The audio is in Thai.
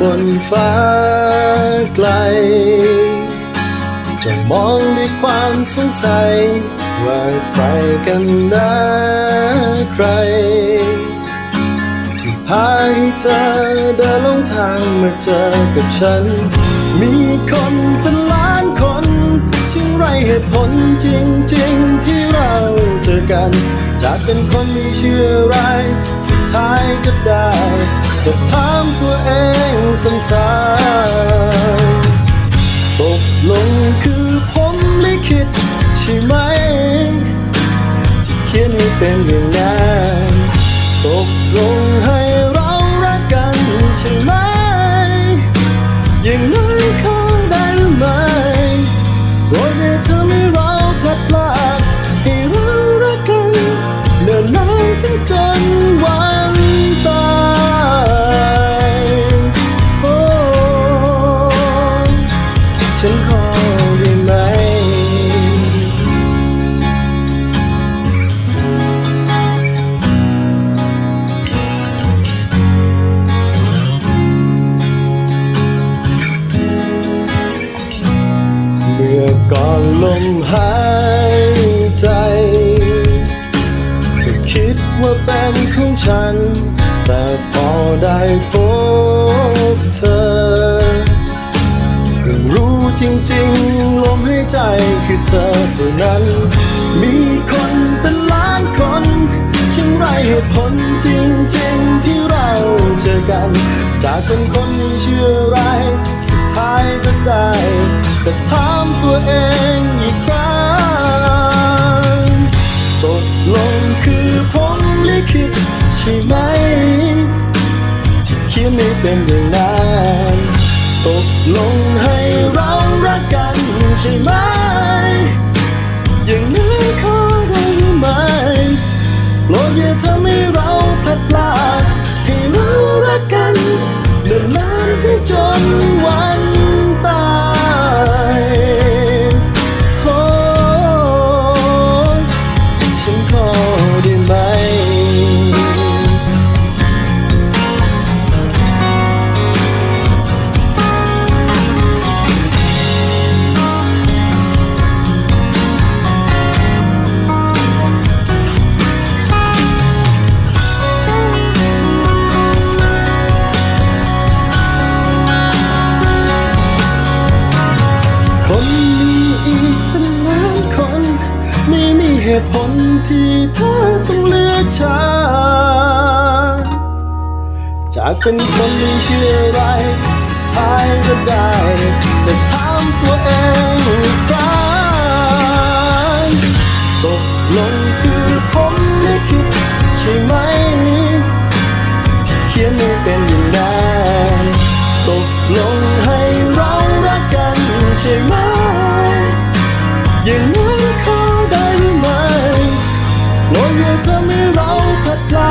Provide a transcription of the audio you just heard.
บนฟ้าไกล จะมองด้วยความสงสัย ว่าใครกันนะใคร ที่พาให้เธอเดินลงทางมาเจอกับฉัน มีคนเป็นล้านคนที่ไรเหตุผลจริง ๆ ที่เราเจอกัน จากเป็นคนไม่เชื่ออะไรสุดท้ายก็ได้ แต่ถามตัวเองซ้ำๆ ก่อนลมหายใจก็คิดว่าเป็นของฉัน แต่พอได้พบเธอก็รู้จริงๆ ลมหายใจคือเธอเท่านั้น มีคนเป็นล้านคนช่างไรเหตุผลจริงๆ ที่เราเจอกัน จากเป็นคนเชื่อไรันคือผมลิขิตใช่ไหม ที่เขียนไม่เป็นอย่างนั้นตกลงให้เรารักกันใช่ไหม อย่างนั้นขอได้ไหมโปรดอย่าท เหตุผลที่เธอต้องเลือกฉันจากเป็นคนไม่เชื่ออะไร สุดท้ายก็ได้ แต่ถามตัวเองอีกครั้งตกลงคือผมไม่คิดใช่ไหม ที่เขียนไม่เป็นอย่างนั้นตกลงให้เรารักกันใช่ไหม พื่อทำให้เราพัดพลา